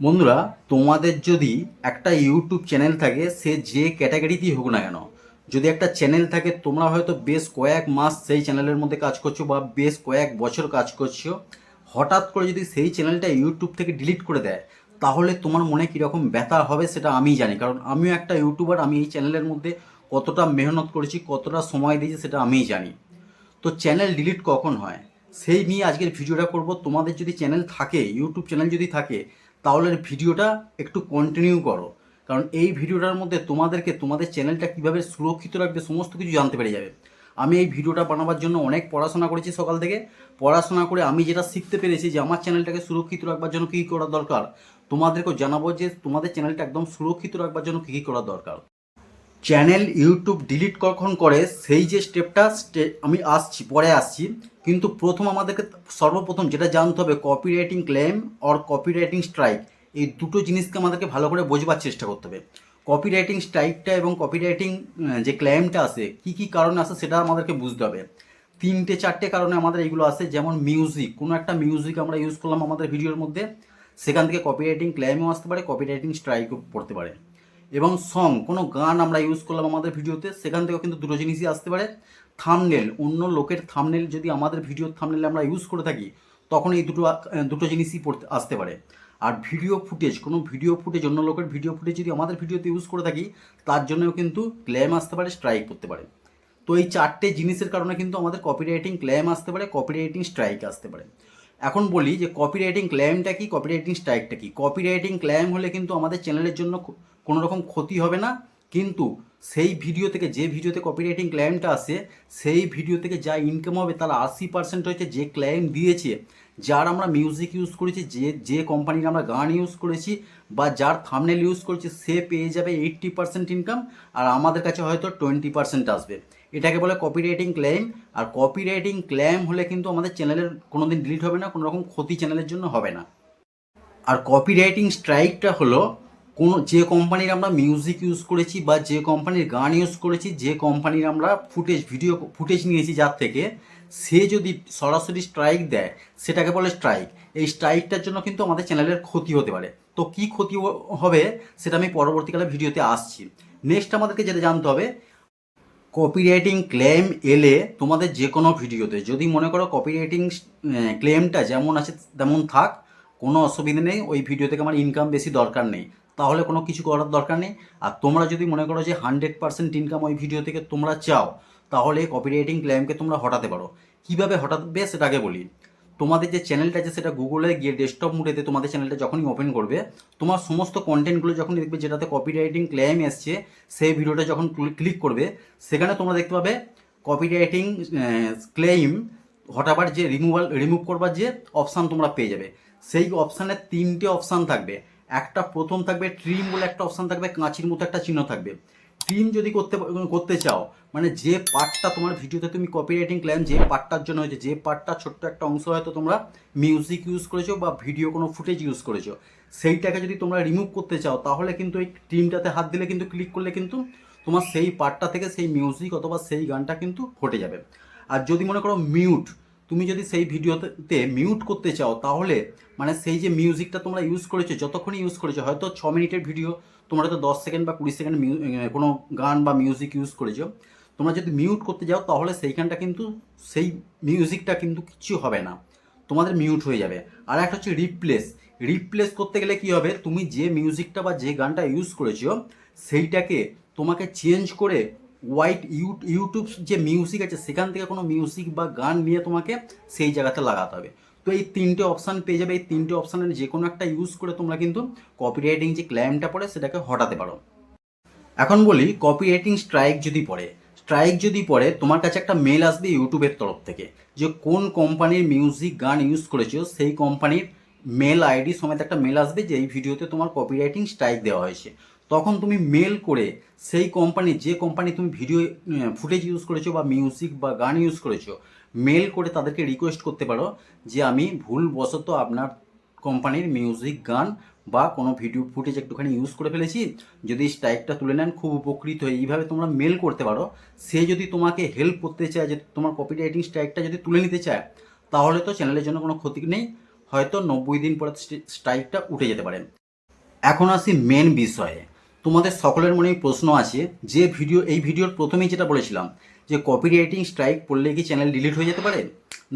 বন্ধুরা, তোমাদের যদি একটা ইউটিউব চ্যানেল থাকে, সে যে ক্যাটাগরিতেই হোক না কেন, যদি একটা চ্যানেল থাকে, তোমরা হয়তো বেশ কয়েক মাস সেই চ্যানেলের মধ্যে কাজ করছ বা বেশ কয়েক বছর কাজ করছ। হঠাৎ করে যদি সেই চ্যানেলটা ইউটিউব থেকে ডিলিট করে দেয়, তাহলে তোমার মনে কীরকম ব্যথা হবে সেটা আমিই জানি। কারণ আমিও একটা ইউটিউবার আমি এই চ্যানেলের মধ্যে কতটা মেহনত করেছি, কতটা সময় দিয়েছি সেটা আমিই জানি। তো চ্যানেল ডিলিট কখন হয়? সেই নিয়ে আজকের ভিডিওটা করব। তোমাদের যদি চ্যানেল থাকে ইউটিউব চ্যানেল যদি থাকে তাহলে ভিডিওটা একটু কন্টিনিউ করো। কারণ এই ভিডিওটার মধ্যে তোমাদেরকে, তোমাদের চ্যানেলটা কীভাবে সুরক্ষিত রাখবে সমস্ত কিছু জানতে পেরে যাবে। আমি এই ভিডিওটা বানাবার জন্য অনেক পড়াশোনা করেছি সকাল থেকে। পড়াশোনা করে আমি যেটা শিখতে পেরেছি যে, আমার চ্যানেলটাকে সুরক্ষিত রাখবার জন্য কী করা দরকার? তোমাদেরকেও জানাব যে, তোমাদের চ্যানেলটা একদম সুরক্ষিত রাখবার জন্য কী কী করা দরকার। চ্যানেল ইউটিউব ডিলিট কখন করে, সেই যে স্টেপটা আমি আসছি, পরে আসছি। কিন্তু প্রথম আমাদেরকে সর্বপ্রথম যেটা জানতে হবে copyrighting claim or copyrighting strike এই দুটো জিনিসকে আমাদেরকে ভালো করে বোঝবার চেষ্টা করতে হবে। কপিরাইটিং স্ট্রাইকটা এবং কপিরাইটিং যে ক্লেমটা আসে কী কী কারণে আসে সেটা আমাদেরকে বুঝতে হবে। তিনটে চারটে কারণে আমাদের এইগুলো আসে যেমন মিউজিক কোনো একটা মিউজিক আমরা ইউজ করলাম আমাদের ভিডিওর মধ্যে, সেখান থেকে কপিরাইটিং ক্লেমও আসতে পারে কপিরাইটিং স্ট্রাইকও পড়তে পারে। এবং সং কোনো গান আমরা ইউজ করলাম আমাদের ভিডিওতে সেখান থেকেও কিন্তু দুটো জিনিসই আসতে পারে। থামনেল অন্য লোকের থামনেল যদি আমাদের ভিডিওর থামনেল আমরা ইউজ করে থাকি, তখন এই দুটো দুটো জিনিসই পড়তে, আসতে পারে। আর ভিডিও ফুটেজ কোনো ভিডিও ফুটেজ অন্য লোকের ভিডিও ফুটেজ যদি আমাদের ভিডিওতে ইউজ করে থাকি, তার জন্যও কিন্তু ক্লেম আসতে পারে স্ট্রাইক করতে পারে। তো এই চারটে জিনিসের কারণে কিন্তু আমাদের কপিরাইটিং ক্লেম আসতে পারে কপিরাইটিং স্ট্রাইক আসতে পারে। এখন বলি যে কপিরাইটিং ক্লেমটা কি কপিরাইটিং স্ট্রাইকটা কি? কপিরাইটিং ক্লেম হলে কিন্তু আমাদের চ্যানেলের জন্য কোনো রকম ক্ষতি হবে না। কিন্তু সেই ভিডিও থেকে যে ভিডিওতে কপিরাইটিং ক্লেমটা আসে, সেই ভিডিও থেকে যা ইনকাম হবে, তার আশি পার্সেন্ট হচ্ছে যে ক্লেম দিয়েছে, যার আমরা মিউজিক ইউজ করেছি, যে যে কোম্পানির আমরা গান ইউজ করেছি, বা যার থামনেল ইউজ করেছি, সে পেয়ে যাবে এইট্টি পার্সেন্ট ইনকাম আর আমাদের কাছে হয়তো টোয়েন্টি পার্সেন্ট আসবে। এটাকে বলে কপিরাইটিং ক্লেম আর কপিরাইটিং ক্লেম হলে কিন্তু আমাদের চ্যানেলের কোনো দিন ডিলিট হবে না, কোনো রকম ক্ষতি চ্যানেলের জন্য হবে না। আর কপিরাইটিং স্ট্রাইকটা হলো কোনো যে কোম্পানির আমরা মিউজিক ইউজ করেছি বা যে কোম্পানির গান ইউজ করেছি, যে কোম্পানির আমরা ফুটেজ ভিডিও ফুটেজ নিয়েছি যার থেকে, সে যদি সরাসরি স্ট্রাইক দেয়, সেটাকে বলে স্ট্রাইক এই স্ট্রাইকটার জন্য কিন্তু আমাদের চ্যানেলের ক্ষতি হতে পারে। তো কি ক্ষতি হবে, সেটা আমি পরবর্তীকালে ভিডিওতে আসছি। নেক্সট আমাদেরকে যেটা জানতে হবে কপিরাইটিং ক্লেম এলে তোমাদের যে কোনো ভিডিওতে যদি মনে করো কপিরাইটিং ক্লেমটা যেমন আছে তেমন থাক, কোনো অসুবিধা নেই, ওই ভিডিও থেকে আমার ইনকাম বেশি দরকার নেই। তাহলে কোনো কিছু করার দরকার নেই। আর তোমরা যদি মনে করো যে হান্ড্রেড পার্সেন্ট ইনকাম ওই ভিডিও থেকে তোমরা চাও, তাহলে কপিরাইটিং ক্লেমকে তোমরা হটাতে পারো। কীভাবে হটাবে সেটাকে বলি। তোমাদের যে চ্যানেলটা আছে সেটা গুগলে গিয়ে ডেস্কটপ মুডেতে তোমাদের চ্যানেলটা যখনই ওপেন করবে, তোমার সমস্ত কন্টেন্টগুলো যখন দেখবে যেটাতে কপিরাইটিং ক্লেম এসছে, সেই ভিডিওটা যখন ক্লিক করবে, সেখানে তোমরা দেখতে পাবে কপিরাইটিং ক্লেম হটাবার যে রিমুভাল রিমুভ করবার যে অপশান তোমরা পেয়ে যাবে। সেই অপশানে তিনটে অপশান থাকবে। একটা প্রথম থাকবে ট্রিম বলে একটা অপশান থাকবে, কাঁচির মতো একটা চিহ্ন থাকবে। ট্রিম যদি করতে করতে চাও মানে যে পার্টটা তোমার ভিডিওতে তুমি কপিরাইটিং ক্লেম যে পার্টটার জন্য হয়েছে, যে পার্টটা ছোট্ট একটা অংশ হয়তো তোমরা মিউজিক ইউজ করেছ বা ভিডিও কোনো ফুটেজ ইউজ করেছ, সেইটাকে যদি তোমরা রিমুভ করতে চাও, তাহলে কিন্তু এই ট্রিমটাতে হাত দিলে কিন্তু ক্লিক করলে কিন্তু তোমার সেই পার্টটা থেকে সেই মিউজিক অথবা সেই গানটা কিন্তু হটে যাবে। আর যদি মনে করো মিউট তুমি যদি সেই ভিডিওতে মিউট করতে চাও, তাহলে মানে সেই যে মিউজিকটা তোমরা ইউজ করেছ, যতক্ষণই ইউজ করেছ, হয়তো ছ মিনিটের ভিডিও তোমরা তো দশ সেকেন্ড বা কুড়ি সেকেন্ড কোনো গান বা মিউজিক ইউজ করেছ। তোমরা যদি মিউট করতে যাও, তাহলে সেইখানটা কিন্তু সেই মিউজিকটা কিন্তু কিচ্ছু হবে না। তোমাদের মিউট হয়ে যাবে। আর একটা হচ্ছে রিপ্লেস রিপ্লেস করতে গেলে কি হবে? তুমি যে মিউজিকটা বা যে গানটা ইউজ করেছ, সেইটাকে তোমাকে চেঞ্জ করে হোয়াইট ইউটিউব যে মিউজিক আছে, সেখান থেকে কোনো মিউজিক বা গান নিয়ে তোমাকে সেই জায়গাতে লাগাতে হবে। তো এই তিনটে অপশান পেয়ে যাবে। এই তিনটে অপশানের যে কোনো একটা ইউজ করে তোমরা কিন্তু কপিরাইটিং যে ক্লেমটা পড়ে, সেটাকে হটাতে পারো। এখন বলি কপিরাইটিং স্ট্রাইক যদি পড়ে স্ট্রাইক যদি পড়ে, তোমার কাছে একটা মেল আসবে ইউটিউবের তরফ থেকে, যে কোন কোম্পানির মিউজিক গান ইউজ করেছ, সেই কোম্পানির মেল আইডি সমেত একটা মেল আসবে, যে এই ভিডিওতে তোমার কপিরাইটিং স্ট্রাইক দেওয়া হয়েছে। তখন তুমি মেল করে সেই কোম্পানি যে কোম্পানি তুমি ভিডিও ফুটেজ ইউজ করেছ বা মিউজিক বা গান ইউজ করেছ মেল করে তাদেরকে রিকোয়েস্ট করতে পারো যে আমি ভুলবশত আপনার কোম্পানির মিউজিক গান বা কোনো ভিডিও ফুটেজ একটুখানি ইউজ করে ফেলেছি। যদি স্ট্রাইকটা তুলে নেন, খুব উপকৃত হয়ে এইভাবে তোমরা মেল করতে পারো। সে যদি তোমাকে হেল্প করতে চায়, যে তোমার কপিরাইটিং স্ট্রাইকটা যদি তুলে নিতে চায়, তাহলে তো চ্যানেলের জন্য কোনো ক্ষতি নেই। হয়তো নব্বই দিন পরে স্ট্রাইকটা উঠে যেতে পারে। এখন আসি মেন বিষয়ে। তোমাদের সকলের মনেই প্রশ্ন আছে, যে ভিডিও, এই ভিডিওর প্রথমেই যেটা বলেছিলাম, যে কপিরাইটিং স্ট্রাইক পড়লে কি চ্যানেল ডিলিট হয়ে যেতে পারে?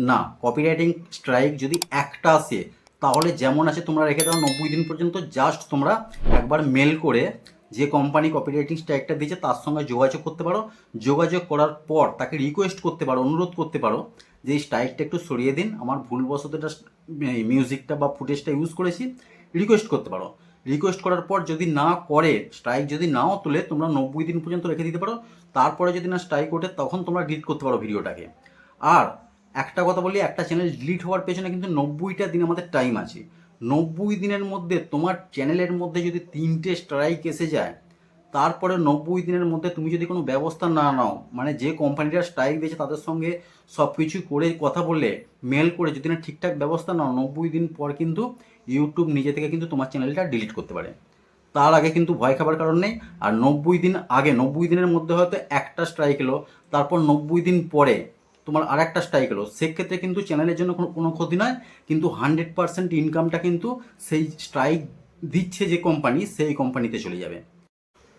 না কপিরাইটিং স্ট্রাইক যদি একটা আসে, তাহলে যেমন আছে তোমরা রেখে দাও, নব্বই দিন পর্যন্ত জাস্ট তোমরা একবার মেল করে যে কোম্পানি কপিরাইটিং স্ট্রাইকটা দিয়েছে, তার সঙ্গে যোগাযোগ করতে পারো। যোগাযোগ করার পর তাকে রিকোয়েস্ট করতে পারো, অনুরোধ করতে পারো, যে এই স্ট্রাইকটা একটু সরিয়ে দিন, আমার ভুলবশত এটা মিউজিকটা বা ফুটেজটা ইউজ করেছি রিকোয়েস্ট করতে পারো। রিকোয়েস্ট করার পর যদি না করে স্ট্রাইক যদি নাও তোলে, তোমরা নব্বই দিন পর্যন্ত রেখে দিতে পারো। তারপরে যদি না স্ট্রাইক ওঠে, তখন তোমরা ডিলিট করতে পারো ভিডিওটাকে। আর একটা কথা বলি, একটা চ্যানেল ডিলিট হওয়ার পেছনে কিন্তু নব্বইটা দিন আমাদের টাইম আছে। নব্বই দিনের মধ্যে তোমার চ্যানেলের মধ্যে যদি তিনটে স্ট্রাইক এসে যায়, তারপরে নব্বই দিনের মধ্যে তুমি যদি কোনো ব্যবস্থা না নাও মানে যে কোম্পানিটা স্ট্রাইক দিয়েছে তাদের সঙ্গে সব কিছু করে কথা বললে মেল করে যদি না ঠিকঠাক ব্যবস্থা নাও, নব্বই দিন পর কিন্তু ইউটিউব নিজে থেকে কিন্তু তোমার চ্যানেলটা ডিলিট করতে পারে। তার আগে কিন্তু ভয় খাবার কারণ নেই, আর নব্বই দিন আগে, নব্বই দিনের মধ্যে হয়তো একটা স্ট্রাইক এলো, তারপর নব্বই দিন পরে তোমার আর একটা স্ট্রাইক এলো। সেক্ষেত্রে কিন্তু চ্যানেলের জন্য কোনো কোনো ক্ষতি নয়, কিন্তু হান্ড্রেড পার্সেন্ট ইনকামটা কিন্তু সেই স্ট্রাইক দিচ্ছে যে কোম্পানি সেই কোম্পানিতে চলে যাবে।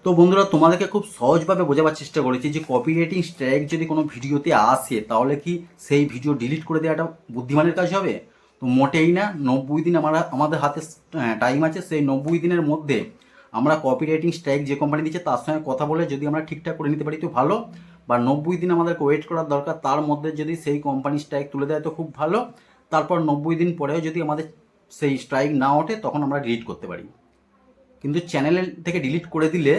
তো বন্ধুরা, তোমাদেরকে খুব সহজভাবে বোঝাবার চেষ্টা করেছি যে কপিরাইটিং স্ট্রাইক যদি কোনো ভিডিওতে আসে, তাহলে কি সেই ভিডিও ডিলিট করে দেওয়াটা বুদ্ধিমানের কাজ হবে? তো মোটেই না, নব্বই দিন আমরা, আমাদের হাতে টাইম আছে, সেই নব্বই দিনের মধ্যে আমরা কপি রাইটিং স্ট্রাইক যে কোম্পানি দিচ্ছে, তার সঙ্গে কথা বলে যদি আমরা ঠিকঠাক করে নিতে পারি তো ভালো। বা নব্বই দিন আমাদেরকে ওয়েট করার দরকার, তার মধ্যে যদি সেই কোম্পানি স্ট্রাইক তুলে দেয় তো খুব ভালো। তারপর নব্বই দিন পরেও যদি আমাদের সেই স্ট্রাইক না ওঠে, তখন আমরা ডিলিট করতে পারি। কিন্তু চ্যানেল থেকে ডিলিট করে দিলে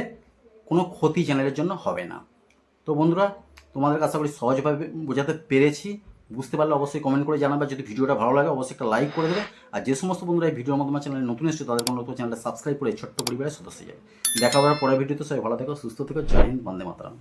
কোনো ক্ষতি চ্যানেলের জন্য হবে না। তো বন্ধুরা, তোমাদের কাছে করি সহজভাবে বোঝাতে পেরেছি। বুঝতে পারলে অবশ্যই কমেন্ট করে জানাবে। যদি ভিডিওটা ভালো লাগে, অবশ্যই একটা লাইক করে দেবে। আর যে সমস্ত বন্ধুরা এই ভিডিওর মাধ্যমে চ্যানেলে নতুন এসেছে, তাদের কোনো নতুন চ্যানেলটা সাবস্ক্রাইব করে ছোট্ট পরিবারের সদস্য যায় দেখা হওয়ার পরের ভিডিওতে সবাই ভালো থেকো, সুস্থ থেকো। জয় হিন্দ, বন্দে মাতারাম।